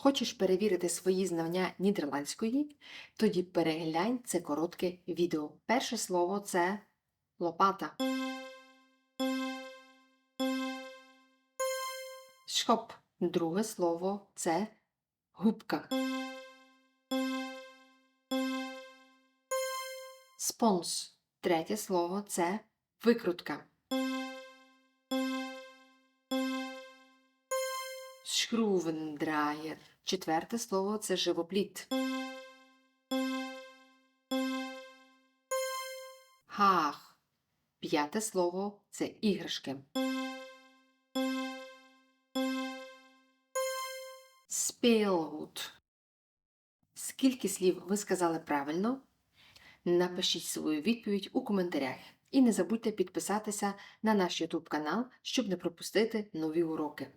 Хочеш перевірити свої знання нідерландської? Тоді переглянь це коротке відео. Перше слово це лопата. Шхоп. Друге слово це губка. Спонс. Третє слово це викрутка. Шкрувендрайер. Четверте слово це живопліт. Хах. П'яте слово це іграшки. Спілгут. Скільки слів ви сказали правильно? Напишіть свою відповідь у коментарях. І не забудьте підписатися на наш YouTube канал, щоб не пропустити нові уроки.